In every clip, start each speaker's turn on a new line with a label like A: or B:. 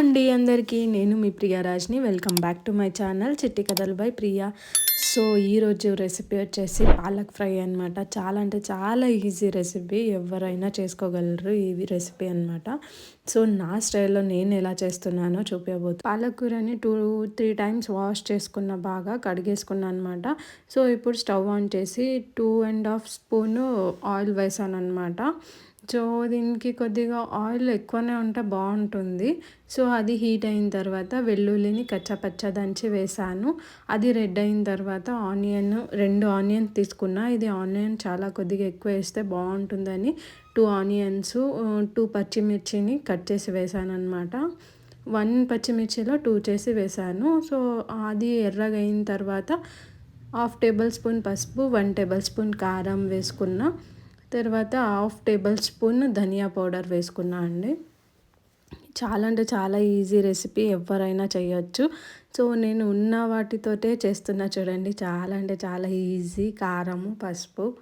A: అండి అందరికీ నేను మీ ప్రియారాజ్ని. Welcome back to my channel చిట్టి కథలు బై ప్రియా. సో ఈరోజు రెసిపీ వచ్చేసి పాలక్ ఫ్రై అనమాట చాలా అంటే చాలా ఈజీ రెసిపీ ఎవరైనా చేసుకోగలరు ఈ రెసిపీ అనమాట సో నా స్టైల్లో నేను ఎలా చేస్తున్నానో చూపించబోతు పాలకూరని టూ త్రీ టైమ్స్ వాష్ చేసుకున్న బాగా కడిగేసుకున్నాను అనమాట సో ఇప్పుడు స్టవ్ ఆన్ చేసి two and half spoon oil వేసాను అనమాట సో దీనికి కొద్దిగా ఆయిల్ ఎక్కువనే ఉంటే బాగుంటుంది. సో అది హీట్ అయిన తర్వాత వెల్లుల్లిని కచ్చపచ్చ దంచి వేసాను. అది రెడ్ అయిన తర్వాత ఆనియన్ రెండు ఆనియన్ తీసుకున్నా. ఇది ఆనియన్ చాలా కొద్దిగా ఎక్కువ వేస్తే బాగుంటుందని టూ ఆనియన్స్ టూ పచ్చిమిర్చిని కట్ చేసి వేసాను అనమాట వన్ పచ్చిమిర్చిలో టూ చేసి వేసాను. సో అది ఎర్రగా అయిన తర్వాత హాఫ్ టేబుల్ స్పూన్ పసుపు వన్ టేబుల్ స్పూన్ కారం వేసుకున్నా. తర్వాత హాఫ్ టేబుల్ స్పూన్ ధనియా పౌడర్ వేసుకున్నా అండి. చాలా అంటే చాలా ఈజీ రెసిపీ ఎవరైనా చేయొచ్చు. సో నేను ఉన్న వాటితోటే చేస్తున్నా చూడండి. చాలా అంటే చాలా ఈజీ. కారము పసుపు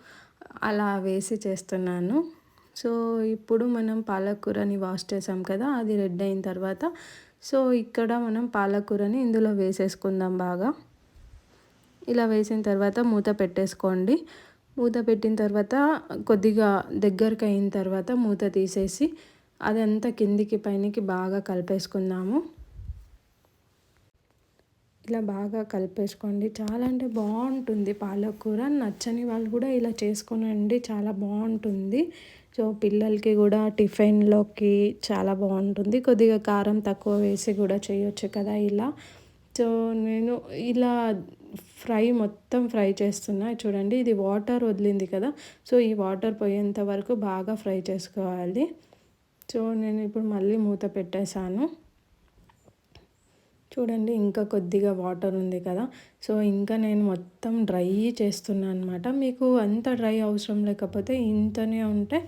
A: అలా వేసి చేస్తున్నాను. సో ఇప్పుడు మనం పాలకూరని వాష్ చేసాం కదా అది రెడ్ అయిన తర్వాత సో ఇక్కడ మనం పాలకూరని ఇందులో వేసేసుకుందాం బాగా. ఇలా వేసిన తర్వాత మూత పెట్టేసుకోండి. మూత పెట్టిన తర్వాత కొద్దిగా దగ్గరకు అయిన తర్వాత మూత తీసేసి అదంతా కిందికి పైనకి బాగా కలిపేసుకుందాము. ఇలా బాగా కలిపేసుకోండి. చాలా అంటే బాగుంటుంది పాలకూర. నచ్చని వాళ్ళు కూడా ఇలా చేసుకోనండి. చాలా బాగుంటుంది. సో పిల్లలకి కూడా టిఫిన్లోకి చాలా బాగుంటుంది. కొద్దిగా కారం తక్కువ వేసి కూడా చేయొచ్చు కదా ఇలా. సో నేను ఇలా ఫ్రై మొత్తం ఫ్రై చేస్తున్నా. చూడండి ఇది వాటర్ వదిలింది కదా. సో ఈ వాటర్ పోయేంత వరకు బాగా ఫ్రై చేసుకోవాలి. సో నేను ఇప్పుడు మళ్ళీ మూత పెట్టేశాను. చూడండి ఇంకా కొద్దిగా వాటర్ ఉంది కదా. సో ఇంకా నేను మొత్తం డ్రై చేస్తున్నాను అనమాట మీకు అంత డ్రై అవసరం లేకపోతే ఇంతనే ఉంటే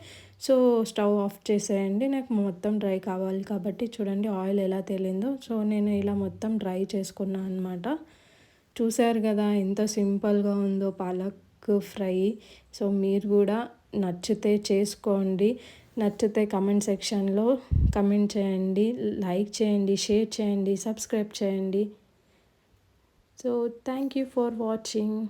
A: సో స్టవ్ ఆఫ్ చేసేయండి. నాకు మొత్తం డ్రై కావాలి కాబట్టి చూడండి ఆయిల్ ఎలా తేలిందో. సో నేను ఇలా మొత్తం డ్రై చేసుకున్నాను అనమాట చూశారు కదా ఎంత సింపుల్గా ఉందో పాలక్ ఫ్రై. సో మీరు కూడా నచ్చితే చేసుకోండి. నచ్చితే కమెంట్ సెక్షన్లో కమెంట్ చేయండి లైక్ చేయండి షేర్ చేయండి సబ్స్క్రైబ్ చేయండి. So thank you for watching